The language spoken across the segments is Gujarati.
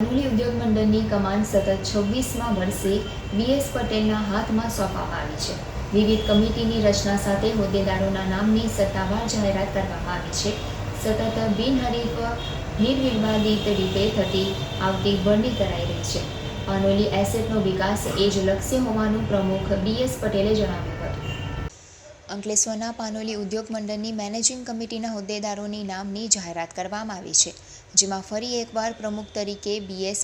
પાનોલી ઉદ્યોગ મંડળની કમાન સતત છવ્વીસમાં વર્ષે બીએસ પટેલના હાથમાં સોંપવામાં આવી છે. વિવિધ કમિટીની રચના સાથે હોદ્દેદારોના નામની સત્તાવાર જાહેરાત કરવામાં આવી છે. સતત બિનહરીફ નિર્વિવાદિત રીતે થતી આવતી વરણી કરાઈ રહી છે. અનોલી એસેટનો વિકાસ એ જ લક્ષ્ય હોવાનું પ્રમુખ બીએસ પટેલે જણાવ્યું. અંકલેશ્વરના પાનોલી ઉદ્યોગ મંડળની મેનેજિંગ કમિટીના હોદ્દેદારોની નામની જાહેરાત કરવામાં આવી છે, જેમાં ફરી એકવાર પ્રમુખ તરીકે બીએસ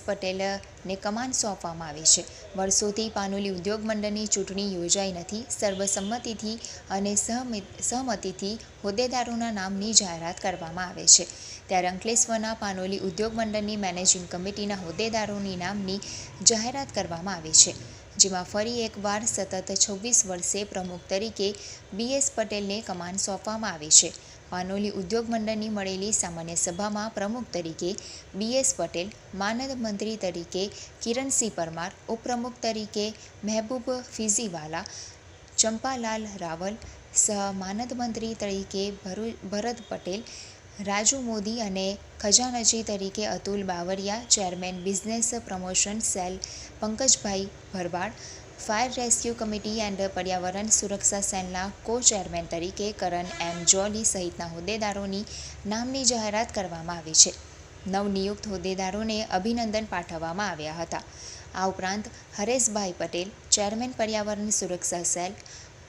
પટેલને કમાન સોંપવામાં આવી છે. વર્ષોથી પાનોલી ઉદ્યોગ મંડળની ચૂંટણી યોજાઈ નથી. સર્વસંમતિથી અને સહમિ- સહમતિથી હોદ્દેદારોના નામની જાહેરાત કરવામાં આવે છે. ત્યારે અંકલેશ્વરના પાનોલી ઉદ્યોગ મંડળની મેનેજિંગ કમિટીના હોદ્દેદારોની નામની જાહેરાત કરવામાં આવી છે. જેમાં ફરી એકવાર સતત છવ્વીસ વર્ષે પ્રમુખ તરીકે બીએસ પટેલને કમાન સોંપવામાં આવી છે. પાનોલી ઉદ્યોગ મંડળની મળેલી સામાન્ય સભામાં પ્રમુખ તરીકે બીએસ પટેલ, માનદ મંત્રી તરીકે કિરણસિંહ પરમાર, ઉપપ્રમુખ તરીકે મહેબૂબ ફિઝીવાલા, ચંપાલાલ રાવલ, સહ માનદ મંત્રી તરીકે ભરુ- ભરત પટેલ, રાજુ મોદી અને ખજાનચી તરીકે Atul Bavariya chairman business promotion cell Pankajbhai Bharwad fire rescue committee and પર્યાવરણ સુરક્ષા સેલના કો ચેરમેન તરીકે કરણ એમ જોલી સહિતના હોદ્દેદારોની નામની જાહેરાત કરવામાં આવી છે. નવનિયુક્ત હોદ્દેદારોને અભિનંદન પાઠવવામાં આવ્યા હતા. આ ઉપરાંત હરેશભાઈ પટેલ, ચેરમેન પર્યાવરણ સુરક્ષા cell,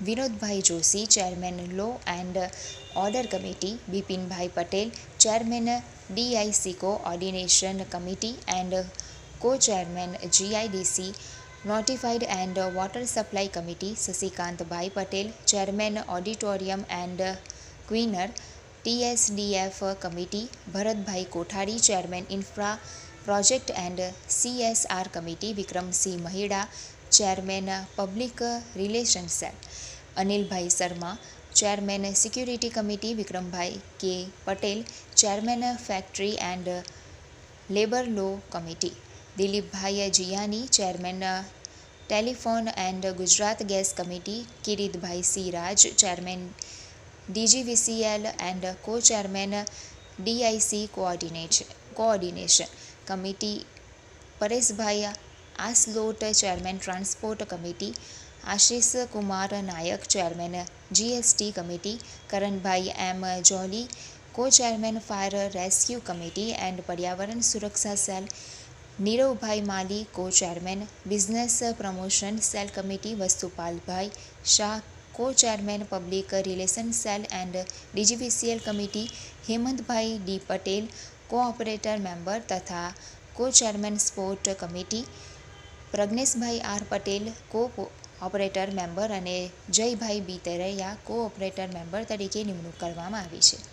Vinodbhai Joshi, chairman law and order committee, Bipinbhai Patel, chairman DIC coordination committee and co chairman GIDC notified and water supply committee Shashikantbhai Patel chairman auditorium and ક્વીનર TSDF committee Bharatbhai Kothari chairman infra project and CSR committee Vikramsinh Mahida chairman public relation cell Anilbhai Sharma chairman security committee Vikrambhai K Patel chairman factory and labour law committee Dilipbhai Jiyani chairman, telephone and Gujarat gas committee, Kiritbhai C Raj chairman DGVCL and co chairman DIC coordinate, coordination committee, Pareshbhai Aslot, chairman transport committee, Ashish Kumar Nayak, chairman GST committee, Karanbhai M Jolly co chairman fire rescue committee and પર્યાવરણ સુરક્ષા cell Niravbhai Mali co chairman business promotion cell committee Vastupalbhai Shah co chairman public relation cell and DGVCL committee Hemantbhai D Patel cooperator member તથા co chairman sport committee Prajneshbhai R Patel co operator member અને જયભાઈ બી તેરૈયા કો ઓપરેટર મેમ્બર તરીકે નિમણૂક કરવામાં આવી છે.